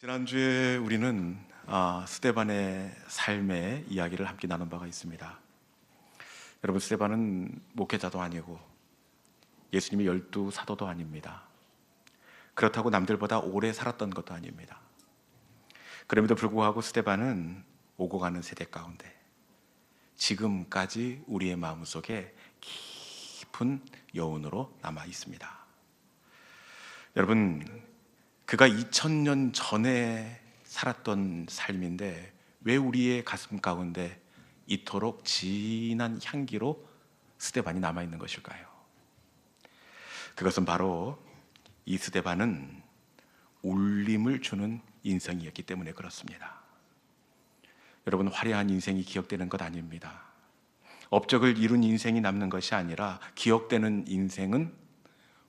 지난주에 우리는 아, 스테반의 삶의 이야기를 함께 나눈 바가 있습니다. 여러분 스테반은 목회자도 아니고 예수님이 열두 사도도 아닙니다. 그렇다고 남들보다 오래 살았던 것도 아닙니다. 그럼에도 불구하고 스테반은 오고 가는 세대 가운데 지금까지 우리의 마음속에 깊은 여운으로 남아 있습니다. 여러분 그가 2000년 전에 살았던 삶인데 왜 우리의 가슴 가운데 이토록 진한 향기로 스테반이 남아 있는 것일까요? 그것은 바로 이 스테반은 울림을 주는 인생이었기 때문에 그렇습니다. 여러분 화려한 인생이 기억되는 것 아닙니다. 업적을 이룬 인생이 남는 것이 아니라 기억되는 인생은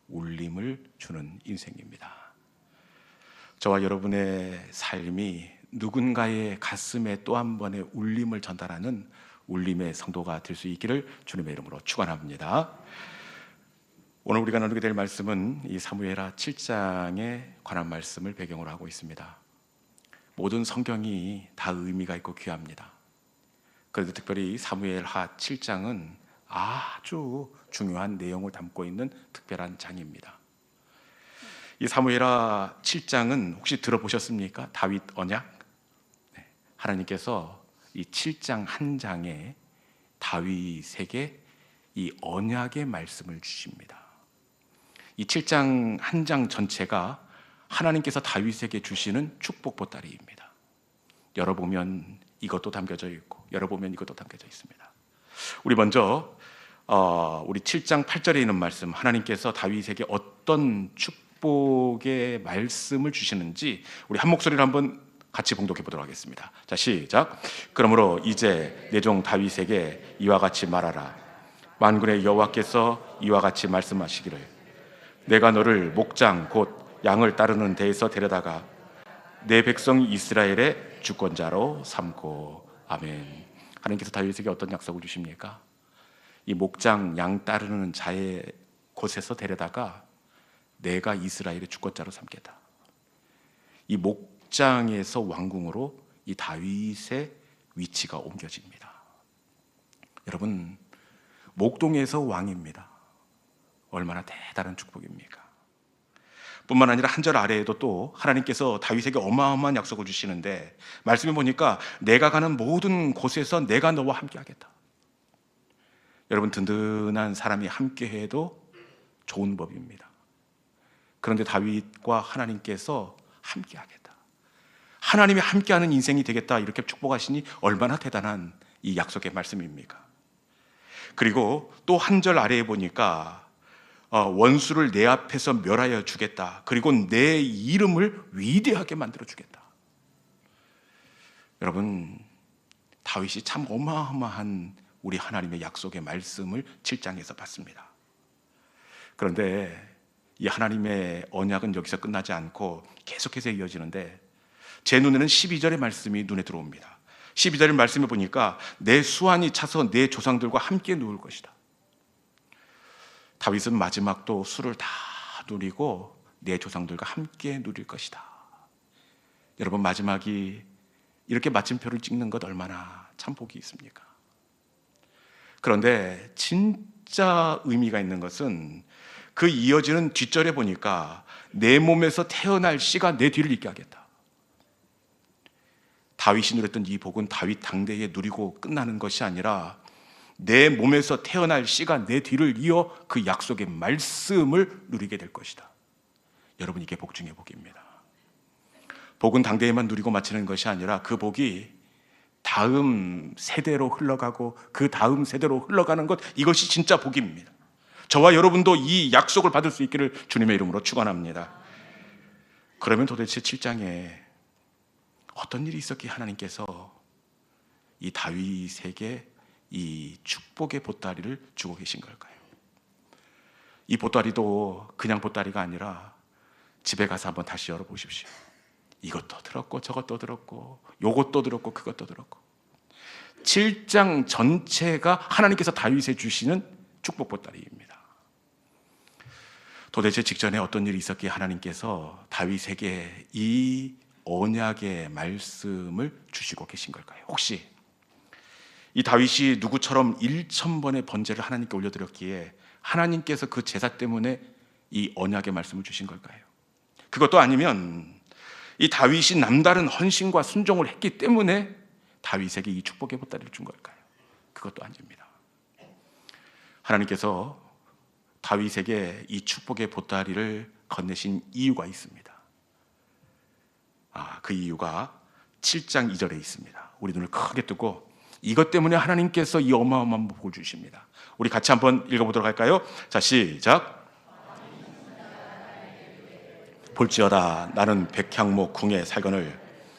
울림을 주는 인생입니다. 저와 여러분의 삶이 누군가의 가슴에 또 한 번의 울림을 전달하는 울림의 성도가 될 수 있기를 주님의 이름으로 축원합니다. 오늘 우리가 나누게 될 말씀은 이 사무엘하 7장에 관한 말씀을 배경으로 하고 있습니다. 모든 성경이 다 의미가 있고 귀합니다. 그래도 특별히 사무엘하 7장은 아주 중요한 내용을 담고 있는 특별한 장입니다. 이 사무엘하 7장은 혹시 들어보셨습니까? 다윗 언약? 네. 하나님께서 이 7장 한 장에 다윗에게 이 언약의 말씀을 주십니다. 이 7장 한 장 전체가 하나님께서 다윗에게 주시는 축복 보따리입니다. 열어보면 이것도 담겨져 있고 열어보면 이것도 담겨져 있습니다. 우리 먼저 어, 우리 7장 8절에 있는 말씀 하나님께서 다윗에게 어떤 축복 의 말씀을 주시는지 우리 한 목소리로 한번 같이 봉독해 보도록 하겠습니다. 자, 시작. 그러므로 이제 내 종 다윗에게 이와 같이 말하라. 만군의 여호와께서 이와 같이 말씀하시기를 내가 너를 목장 곧 양을 따르는 데에서 데려다가 내 백성 이스라엘의 주권자로 삼고 아멘. 하나님께서 다윗에게 어떤 약속을 주십니까? 이 목장 양 따르는 자의 곳에서 데려다가 내가 이스라엘의 주권자로 삼겠다. 이 목장에서 왕궁으로 이 다윗의 위치가 옮겨집니다. 여러분 목동에서 왕입니다. 얼마나 대단한 축복입니까? 뿐만 아니라 한 절 아래에도 또 하나님께서 다윗에게 어마어마한 약속을 주시는데 말씀해 보니까 내가 가는 모든 곳에서 내가 너와 함께 하겠다. 여러분 든든한 사람이 함께 해도 좋은 법입니다. 그런데 다윗과 하나님께서 함께하겠다. 하나님이 함께하는 인생이 되겠다 이렇게 축복하시니 얼마나 대단한 이 약속의 말씀입니까? 그리고 또 한 절 아래에 보니까 어, 원수를 내 앞에서 멸하여 주겠다. 그리고 내 이름을 위대하게 만들어 주겠다. 여러분 다윗이 참 어마어마한 우리 하나님의 약속의 말씀을 7장에서 봤습니다. 그런데 이 하나님의 언약은 여기서 끝나지 않고 계속해서 이어지는데 제 눈에는 12절의 말씀이 눈에 들어옵니다. 12절의 말씀을 보니까 내 수완이 차서 내 조상들과 함께 누울 것이다. 다윗은 마지막도 술을 다 누리고 내 조상들과 함께 누릴 것이다. 여러분 마지막이 이렇게 마침표를 찍는 것 얼마나 참 복이 있습니까? 그런데 진짜 의미가 있는 것은 그 이어지는 뒷절에 보니까 내 몸에서 태어날 씨가 내 뒤를 잇게 하겠다. 다윗이 누렸던 이 복은 다윗 당대에 누리고 끝나는 것이 아니라 내 몸에서 태어날 씨가 내 뒤를 이어 그 약속의 말씀을 누리게 될 것이다. 여러분 이게 복 중의 복입니다. 복은 당대에만 누리고 마치는 것이 아니라 그 복이 다음 세대로 흘러가고 그 다음 세대로 흘러가는 것 이것이 진짜 복입니다. 저와 여러분도 이 약속을 받을 수 있기를 주님의 이름으로 축원합니다. 그러면 도대체 7장에 어떤 일이 있었기에 하나님께서 이 다윗에게 이 축복의 보따리를 주고 계신 걸까요? 이 보따리도 그냥 보따리가 아니라 집에 가서 한번 다시 열어 보십시오. 이것도 들었고 저것도 들었고 요것도 들었고 그것도 들었고 7장 전체가 하나님께서 다윗에 주시는 축복 보따리입니다. 도대체 직전에 어떤 일이 있었기에 하나님께서 다윗에게 이 언약의 말씀을 주시고 계신 걸까요? 혹시 이 다윗이 누구처럼 1천 번의 번제를 하나님께 올려드렸기에 하나님께서 그 제사 때문에 이 언약의 말씀을 주신 걸까요? 그것도 아니면 이 다윗이 남다른 헌신과 순종을 했기 때문에 다윗에게 이 축복의 보따리를 준 걸까요? 그것도 아닙니다. 하나님께서 다윗에게 이 축복의 보따리를 건네신 이유가 있습니다. 아, 그 이유가 7장 2절에 있습니다. 우리 눈을 크게 뜨고 이것 때문에 하나님께서 이 어마어마한 복을 주십니다. 우리 같이 한번 읽어보도록 할까요? 자, 시작. 볼지어다 나는 백향목 궁에 살거늘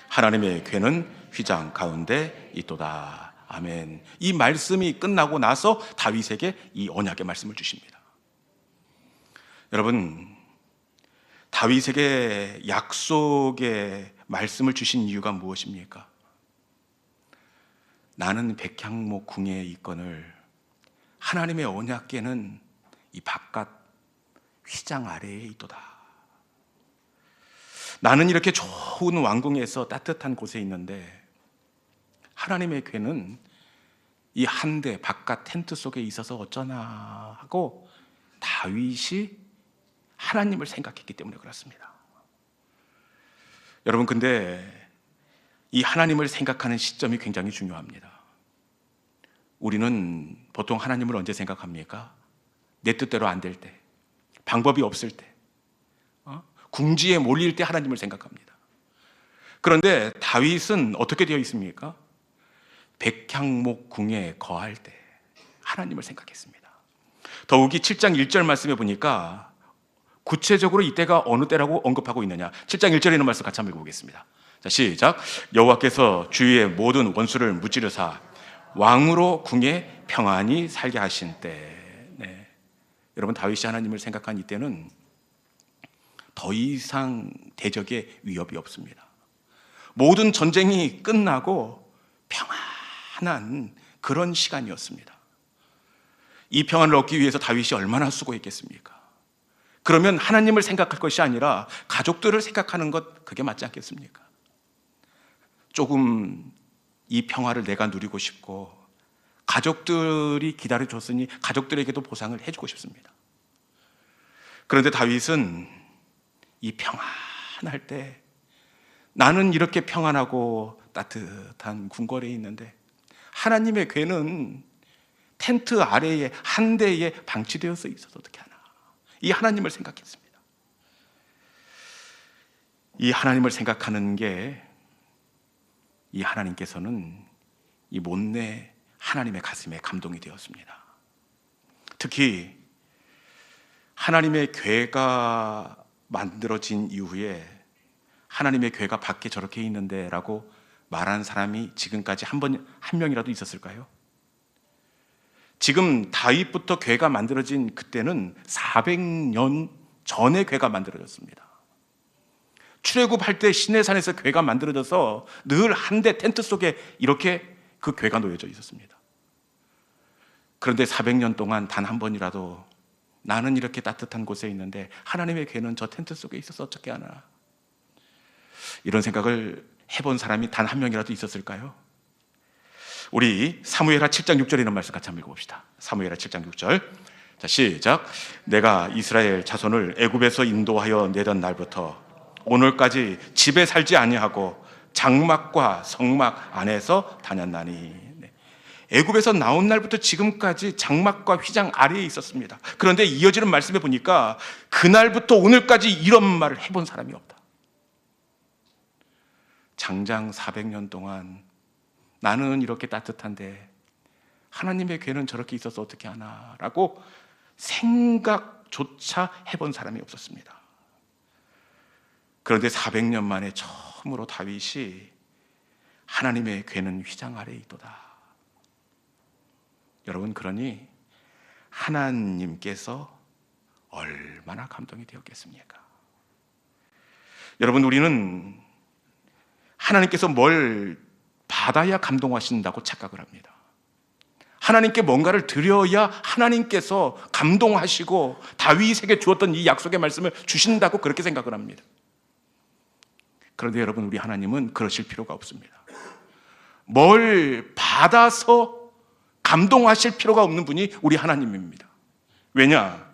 하나님의 괴는 휘장 가운데 있도다. 아멘. 이 말씀이 끝나고 나서 다윗에게 이 언약의 말씀을 주십니다. 여러분, 다윗에게 약속의 말씀을 주신 이유가 무엇입니까? 나는 백향목 궁에 있거늘 하나님의 언약궤는 이 바깥 휘장 아래에 있도다. 나는 이렇게 좋은 왕궁에서 따뜻한 곳에 있는데 하나님의 궤는 이 한대 바깥 텐트 속에 있어서 어쩌나 하고 다윗이 하나님을 생각했기 때문에 그렇습니다. 여러분 근데 이 하나님을 생각하는 시점이 굉장히 중요합니다. 우리는 보통 하나님을 언제 생각합니까? 내 뜻대로 안 될 때, 방법이 없을 때, 어? 궁지에 몰릴 때 하나님을 생각합니다. 그런데 다윗은 어떻게 되어 있습니까? 백향목 궁에 거할 때 하나님을 생각했습니다. 더욱이 7장 1절 말씀에 보니까 구체적으로 이때가 어느 때라고 언급하고 있느냐. 7장 1절에 있는 말씀 같이 한번 읽어보겠습니다. 자, 시작. 여호와께서 주위의 모든 원수를 무찌르사 왕으로 궁에 평안히 살게 하신 때. 네. 여러분 다윗이 하나님을 생각한 이때는 더 이상 대적의 위협이 없습니다. 모든 전쟁이 끝나고 평안한 그런 시간이었습니다. 이 평안을 얻기 위해서 다윗이 얼마나 수고했겠습니까? 그러면 하나님을 생각할 것이 아니라 가족들을 생각하는 것 그게 맞지 않겠습니까? 조금 이 평화를 내가 누리고 싶고 가족들이 기다려 줬으니 가족들에게도 보상을 해주고 싶습니다. 그런데 다윗은 이 평안할 때 나는 이렇게 평안하고 따뜻한 궁궐에 있는데 하나님의 괴는 텐트 아래에 한 대에 방치되어서 있어서 어떻게 하나? 이 하나님을 생각했습니다. 이 하나님을 생각하는 게 이 하나님께서는 이 못내 하나님의 가슴에 감동이 되었습니다. 특히 하나님의 괴가 만들어진 이후에 하나님의 괴가 밖에 저렇게 있는데라고 말한 사람이 지금까지 한 번 한 명이라도 있었을까요? 지금 다윗부터 괴가 만들어진 그때는 400년 전에 괴가 만들어졌습니다. 출애굽할 때 시내산에서 괴가 만들어져서 늘 한 대 텐트 속에 이렇게 그 괴가 놓여져 있었습니다. 그런데 400년 동안 단 한 번이라도 나는 이렇게 따뜻한 곳에 있는데 하나님의 괴는 저 텐트 속에 있어서 어떻게 하나? 이런 생각을 해본 사람이 단 한 명이라도 있었을까요? 우리 사무엘하 7장 6절에 있는 말씀 같이 한번 읽어봅시다. 사무엘하 7장 6절. 자, 시작. 내가 이스라엘 자손을 애굽에서 인도하여 내던 날부터 오늘까지 집에 살지 아니하고 장막과 성막 안에서 다녔나니. 네. 애굽에서 나온 날부터 지금까지 장막과 휘장 아래에 있었습니다. 그런데 이어지는 말씀에 보니까 그날부터 오늘까지 이런 말을 해본 사람이 없다. 장장 400년 동안 나는 이렇게 따뜻한데 하나님의 괴는 저렇게 있어서 어떻게 하나? 라고 생각조차 해본 사람이 없었습니다. 그런데 400년 만에 처음으로 다윗이 하나님의 괴는 휘장 아래에 있도다. 여러분, 그러니 하나님께서 얼마나 감동이 되었겠습니까? 여러분, 우리는 하나님께서 뭘 받아야 감동하신다고 착각을 합니다. 하나님께 뭔가를 드려야 하나님께서 감동하시고 다윗에게 주었던 이 약속의 말씀을 주신다고 그렇게 생각을 합니다. 그런데 여러분 우리 하나님은 그러실 필요가 없습니다. 뭘 받아서 감동하실 필요가 없는 분이 우리 하나님입니다. 왜냐?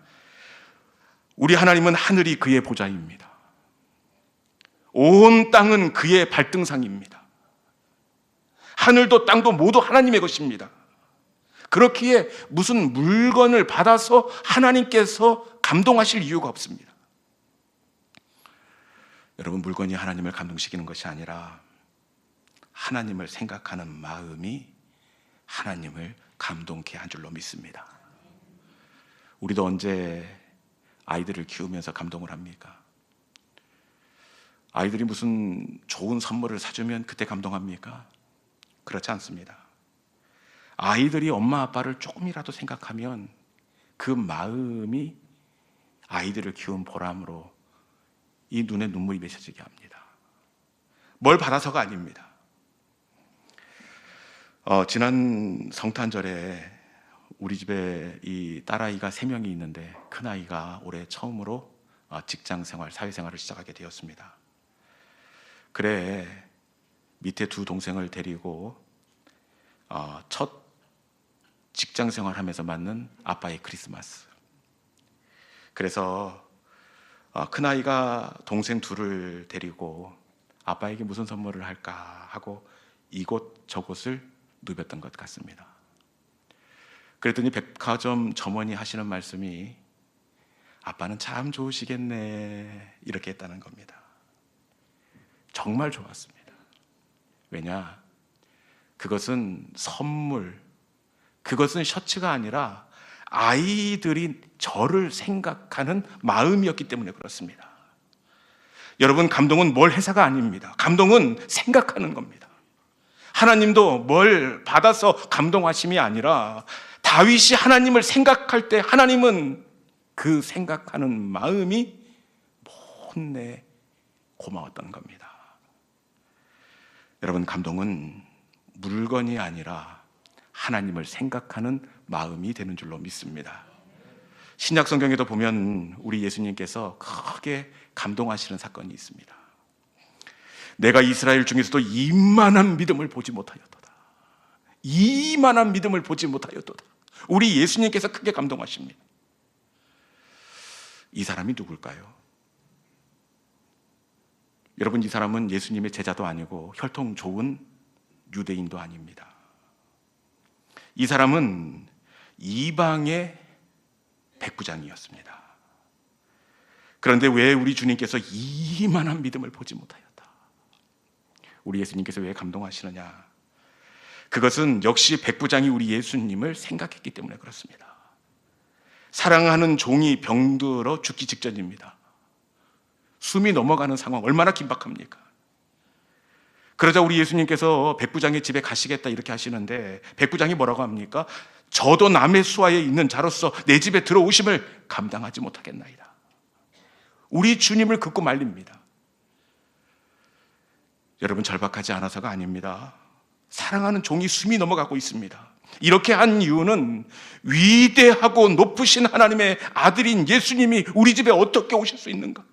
우리 하나님은 하늘이 그의 보좌입니다. 온 땅은 그의 발등상입니다. 하늘도 땅도 모두 하나님의 것입니다. 그렇기에 무슨 물건을 받아서 하나님께서 감동하실 이유가 없습니다. 여러분, 물건이 하나님을 감동시키는 것이 아니라 하나님을 생각하는 마음이 하나님을 감동케 한 줄로 믿습니다. 우리도 언제 아이들을 키우면서 감동을 합니까? 아이들이 무슨 좋은 선물을 사주면 그때 감동합니까? 그렇지 않습니다. 아이들이 엄마 아빠를 조금이라도 생각하면 그 마음이 아이들을 키운 보람으로 이 눈에 눈물이 맺혀지게 합니다. 뭘 받아서가 아닙니다. 어, 지난 성탄절에 우리 집에 이 딸아이가 세 명이 있는데 큰 아이가 올해 처음으로 어, 직장 생활, 사회 생활을 시작하게 되었습니다. 그래 밑에 두 동생을 데리고 어, 첫 직장 생활하면서 맞는 아빠의 크리스마스. 그래서 어, 큰 아이가 동생 둘을 데리고 아빠에게 무슨 선물을 할까 하고 이곳 저곳을 누볐던 것 같습니다. 그랬더니 백화점 점원이 하시는 말씀이 아빠는 참 좋으시겠네 이렇게 했다는 겁니다. 정말 좋았습니다. 왜냐? 그것은 선물, 그것은 셔츠가 아니라 아이들이 저를 생각하는 마음이었기 때문에 그렇습니다. 여러분, 감동은 뭘 해서가 아닙니다. 감동은 생각하는 겁니다. 하나님도 뭘 받아서 감동하심이 아니라 다윗이 하나님을 생각할 때 하나님은 그 생각하는 마음이 못내 고마웠던 겁니다. 여러분, 감동은 물건이 아니라 하나님을 생각하는 마음이 되는 줄로 믿습니다. 신약 성경에도 보면 우리 예수님께서 크게 감동하시는 사건이 있습니다. 내가 이스라엘 중에서도 이만한 믿음을 보지 못하였도다. 이만한 믿음을 보지 못하였도다. 우리 예수님께서 크게 감동하십니다. 이 사람이 누굴까요? 여러분, 이 사람은 예수님의 제자도 아니고 혈통 좋은 유대인도 아닙니다. 이 사람은 이방의 백부장이었습니다. 그런데 왜 우리 주님께서 이만한 믿음을 보지 못하였다? 우리 예수님께서 왜 감동하시느냐? 그것은 역시 백부장이 우리 예수님을 생각했기 때문에 그렇습니다. 사랑하는 종이 병들어 죽기 직전입니다. 숨이 넘어가는 상황 얼마나 긴박합니까? 그러자 우리 예수님께서 백부장의 집에 가시겠다 이렇게 하시는데 백부장이 뭐라고 합니까? 저도 남의 수하에 있는 자로서 내 집에 들어오심을 감당하지 못하겠나이다. 우리 주님을 긋고 말립니다. 여러분 절박하지 않아서가 아닙니다. 사랑하는 종이 숨이 넘어가고 있습니다. 이렇게 한 이유는 위대하고 높으신 하나님의 아들인 예수님이 우리 집에 어떻게 오실 수 있는가?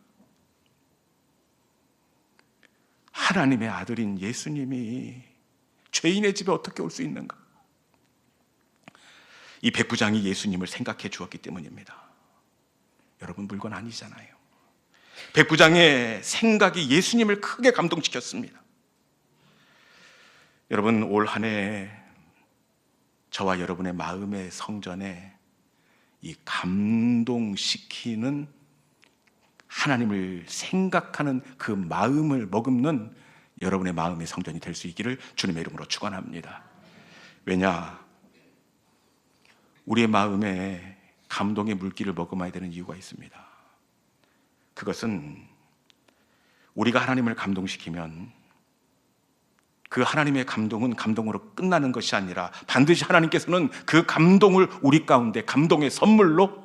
하나님의 아들인 예수님이 죄인의 집에 어떻게 올 수 있는가? 이 백부장이 예수님을 생각해 주었기 때문입니다. 여러분 물건 아니잖아요. 백부장의 생각이 예수님을 크게 감동시켰습니다. 여러분 올 한 해 저와 여러분의 마음의 성전에 이 감동시키는 하나님을 생각하는 그 마음을 머금는 여러분의 마음의 성전이 될 수 있기를 주님의 이름으로 축원합니다. 왜냐? 우리의 마음에 감동의 물기를 머금어야 되는 이유가 있습니다. 그것은 우리가 하나님을 감동시키면 그 하나님의 감동은 감동으로 끝나는 것이 아니라 반드시 하나님께서는 그 감동을 우리 가운데 감동의 선물로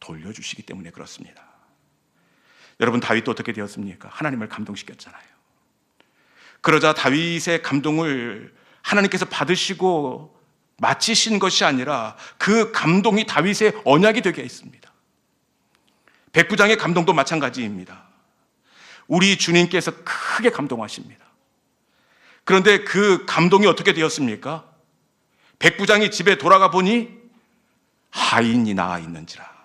돌려주시기 때문에 그렇습니다. 여러분 다윗도 어떻게 되었습니까? 하나님을 감동시켰잖아요. 그러자 다윗의 감동을 하나님께서 받으시고 마치신 것이 아니라 그 감동이 다윗의 언약이 되게 했습니다. 백부장의 감동도 마찬가지입니다. 우리 주님께서 크게 감동하십니다. 그런데 그 감동이 어떻게 되었습니까? 백부장이 집에 돌아가 보니 하인이 나와 있는지라.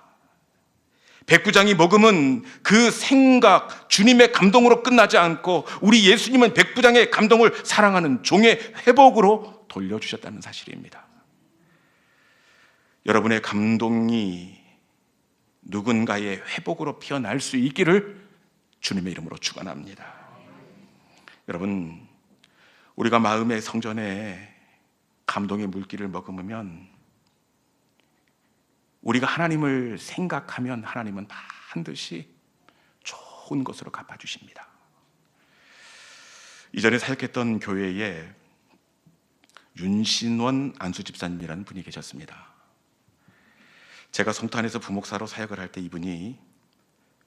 백부장이 먹으면 그 생각, 주님의 감동으로 끝나지 않고 우리 예수님은 백부장의 감동을 사랑하는 종의 회복으로 돌려주셨다는 사실입니다. 여러분의 감동이 누군가의 회복으로 피어날 수 있기를 주님의 이름으로 축원합니다. 여러분, 우리가 마음의 성전에 감동의 물기를 머금으면 우리가 하나님을 생각하면 하나님은 반드시 좋은 것으로 갚아주십니다. 이전에 사역했던 교회에 윤신원 안수 집사님이라는 분이 계셨습니다. 제가 성탄에서 부목사로 사역을 할 때 이분이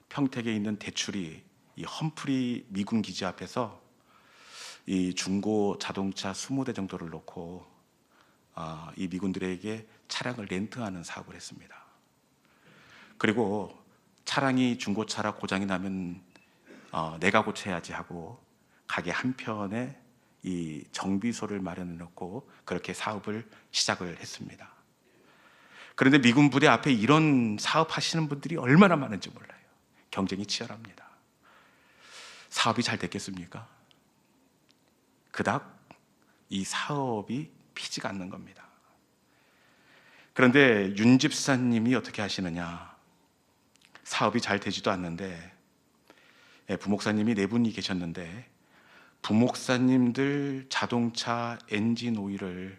평택에 있는 대출이 이 험프리 미군 기지 앞에서 이 중고 자동차 20대 정도를 놓고 아, 이 미군들에게 차량을 렌트하는 사업을 했습니다. 그리고 차량이 중고차라 고장이 나면 어, 내가 고쳐야지 하고 가게 한편에 이 정비소를 마련해 놓고 그렇게 사업을 시작을 했습니다. 그런데 미군 부대 앞에 이런 사업 하시는 분들이 얼마나 많은지 몰라요. 경쟁이 치열합니다. 사업이 잘 됐겠습니까? 그닥 이 사업이 피지가 않는 겁니다. 그런데 윤 집사님이 어떻게 하시느냐? 사업이 잘 되지도 않는데 예, 부목사님이 네 분이 계셨는데 부목사님들 자동차 엔진 오일을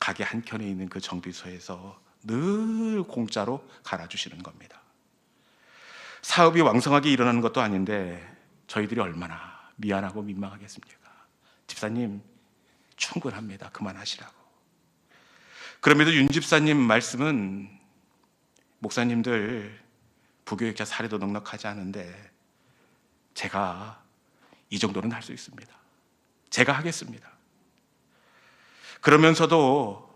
가게 한 켠에 있는 그 정비소에서 늘 공짜로 갈아주시는 겁니다. 사업이 왕성하게 일어나는 것도 아닌데 저희들이 얼마나 미안하고 민망하겠습니까? 집사님 충분합니다. 그만하시라고. 그럼에도 윤 집사님 말씀은 목사님들 부교육자 사례도 넉넉하지 않은데 제가 이 정도는 할 수 있습니다. 제가 하겠습니다. 그러면서도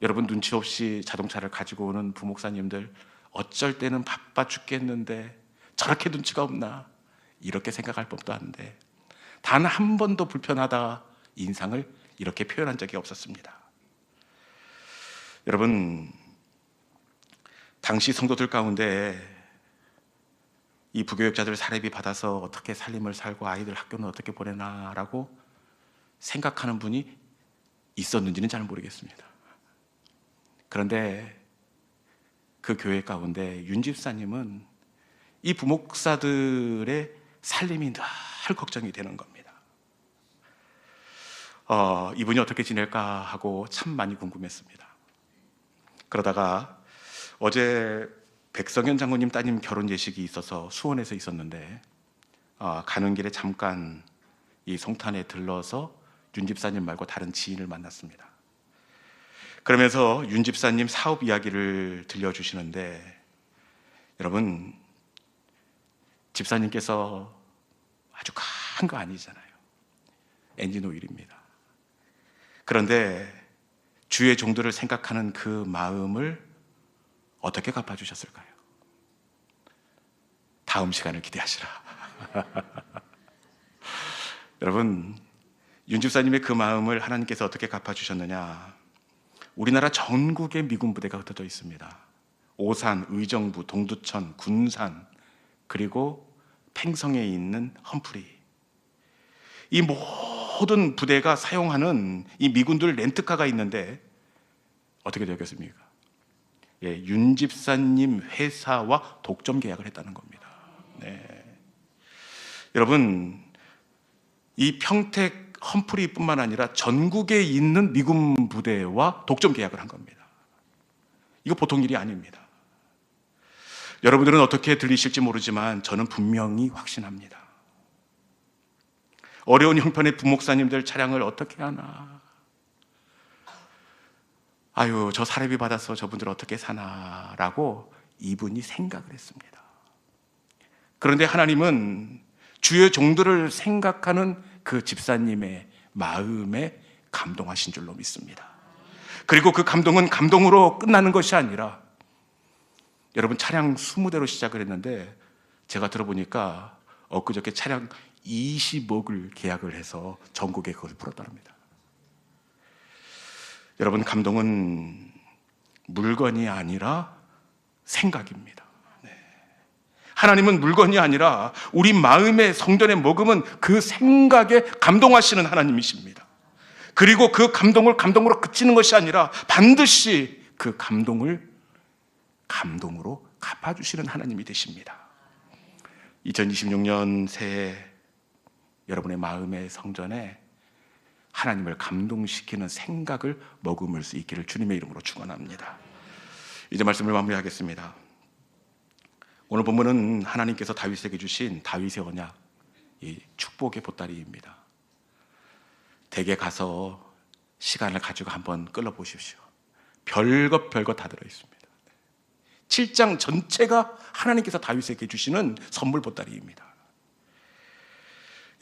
여러분 눈치 없이 자동차를 가지고 오는 부목사님들 어쩔 때는 바빠 죽겠는데 저렇게 눈치가 없나 이렇게 생각할 법도 한데 단 한 번도 불편하다 인상을 이렇게 표현한 적이 없었습니다. 여러분 당시 성도들 가운데 이 부교육자들 사례비 받아서 어떻게 살림을 살고 아이들 학교는 어떻게 보내나라고 생각하는 분이 있었는지는 잘 모르겠습니다. 그런데 그 교회 가운데 윤 집사님은 이 부목사들의 살림이 늘 걱정이 되는 겁니다. 어, 이분이 어떻게 지낼까 하고 참 많이 궁금했습니다. 그러다가 어제 백성현 장로님 따님 결혼 예식이 있어서 수원에서 있었는데 어, 가는 길에 잠깐 이 송탄에 들러서 윤 집사님 말고 다른 지인을 만났습니다. 그러면서 윤 집사님 사업 이야기를 들려주시는데 여러분 집사님께서 아주 큰 거 아니잖아요. 엔진 오일입니다. 그런데 주의 종들을 생각하는 그 마음을 어떻게 갚아주셨을까요? 다음 시간을 기대하시라. 여러분, 윤 집사님의 그 마음을 하나님께서 어떻게 갚아주셨느냐? 우리나라 전국에 미군 부대가 흩어져 있습니다. 오산, 의정부, 동두천, 군산, 그리고 팽성에 있는 험프리. 이 모든 부대가 사용하는 이 미군들 렌트카가 있는데 어떻게 되겠습니까? 예, 윤 집사님 회사와 독점 계약을 했다는 겁니다. 네. 여러분, 이 평택 험프리뿐만 아니라 전국에 있는 미군 부대와 독점 계약을 한 겁니다. 이거 보통 일이 아닙니다. 여러분들은 어떻게 들리실지 모르지만 저는 분명히 확신합니다. 어려운 형편의 부목사님들 차량을 어떻게 하나. 아유, 저 사례비 받아서 저분들 어떻게 사나라고 이분이 생각을 했습니다. 그런데 하나님은 주의 종들을 생각하는 그 집사님의 마음에 감동하신 줄로 믿습니다. 그리고 그 감동은 감동으로 끝나는 것이 아니라 여러분 차량 20대로 시작을 했는데 제가 들어보니까 엊그저께 차량 20억을 계약을 해서 전국에 그걸 풀었답니다. 여러분 감동은 물건이 아니라 생각입니다. 네. 하나님은 물건이 아니라 우리 마음의 성전에 머금은 그 생각에 감동하시는 하나님이십니다. 그리고 그 감동을 감동으로 그치는 것이 아니라 반드시 그 감동을 감동으로 갚아주시는 하나님이 되십니다. 2026년 새해 여러분의 마음의 성전에 하나님을 감동시키는 생각을 머금을 수 있기를 주님의 이름으로 축원합니다. 이제 말씀을 마무리하겠습니다. 오늘 본문은 하나님께서 다윗에게 주신 다윗의 언약, 이 축복의 보따리입니다. 댁에 가서 시간을 가지고 한번 끌어 보십시오. 별것 별것 다 들어 있습니다. 7장 전체가 하나님께서 다윗에게 주시는 선물 보따리입니다.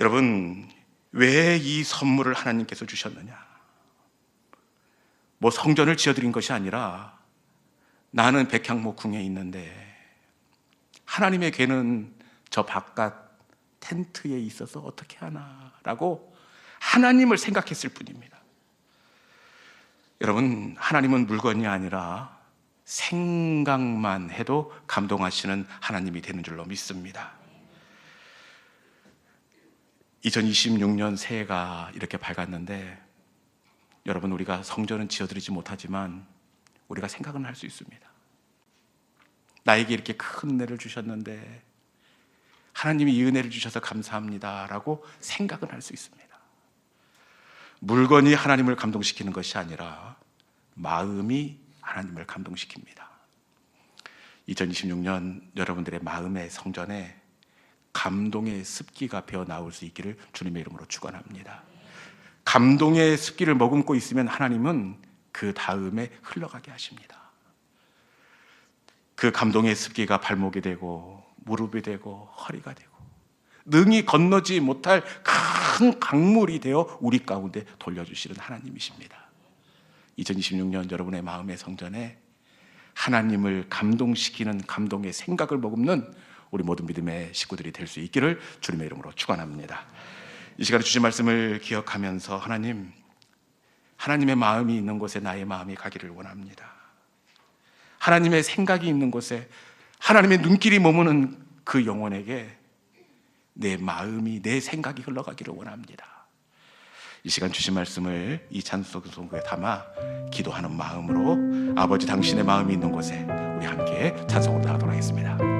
여러분, 왜 이 선물을 하나님께서 주셨느냐? 뭐 성전을 지어드린 것이 아니라 나는 백향목 궁에 있는데 하나님의 괴는 저 바깥 텐트에 있어서 어떻게 하나라고 하나님을 생각했을 뿐입니다. 여러분, 하나님은 물건이 아니라 생각만 해도 감동하시는 하나님이 되는 줄로 믿습니다. 2026년 새해가 이렇게 밝았는데 여러분 우리가 성전은 지어드리지 못하지만 우리가 생각은 할 수 있습니다. 나에게 이렇게 큰 은혜를 주셨는데 하나님이 이 은혜를 주셔서 감사합니다라고 생각은 할 수 있습니다. 물건이 하나님을 감동시키는 것이 아니라 마음이 하나님을 감동시킵니다. 2026년 여러분들의 마음의 성전에 감동의 습기가 배어 나올 수 있기를 주님의 이름으로 축원합니다. 감동의 습기를 머금고 있으면 하나님은 그 다음에 흘러가게 하십니다. 그 감동의 습기가 발목이 되고 무릎이 되고 허리가 되고 능히 건너지 못할 큰 강물이 되어 우리 가운데 돌려주시는 하나님이십니다. 2026년 여러분의 마음의 성전에 하나님을 감동시키는 감동의 생각을 머금는 우리 모든 믿음의 식구들이 될 수 있기를 주님의 이름으로 축원합니다. 이 시간에 주신 말씀을 기억하면서 하나님 하나님의 마음이 있는 곳에 나의 마음이 가기를 원합니다. 하나님의 생각이 있는 곳에 하나님의 눈길이 머무는 그 영혼에게 내 마음이 내 생각이 흘러가기를 원합니다. 이 시간 주신 말씀을 이 찬송 송구에 담아 기도하는 마음으로 아버지 당신의 마음이 있는 곳에 우리 함께 찬송을 나가도록 하겠습니다.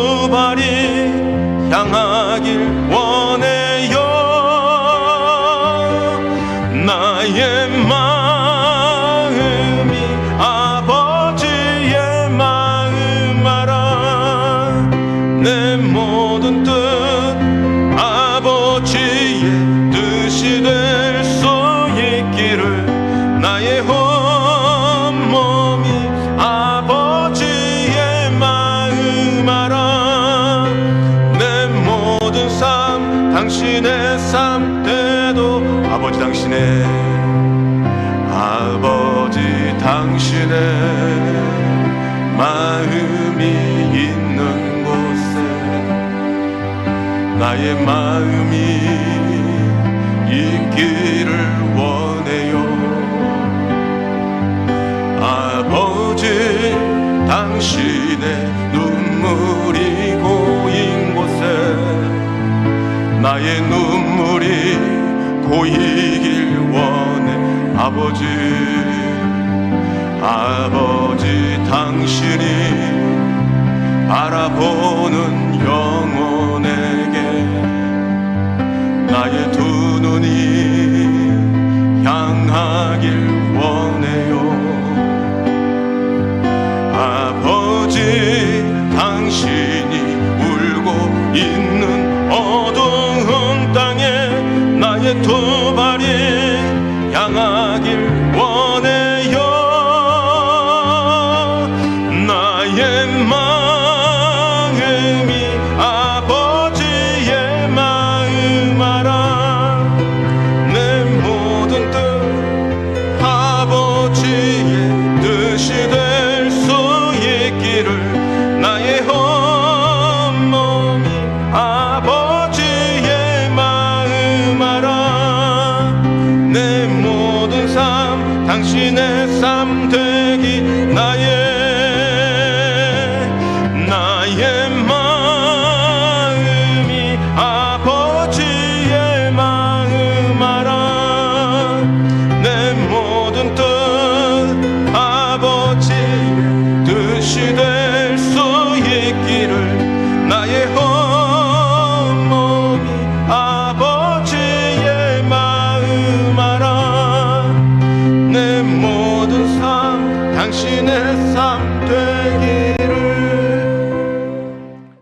내 모든 나의 마음이 있기를 원해요. 아버지 당신의 눈물이 고인 곳에 나의 눈물이 고이길 원해. 아버지 아버지 당신이 바라보는 영혼에게 나의 두 눈이 향하길 원해요. 아버지 당신이 울고 있는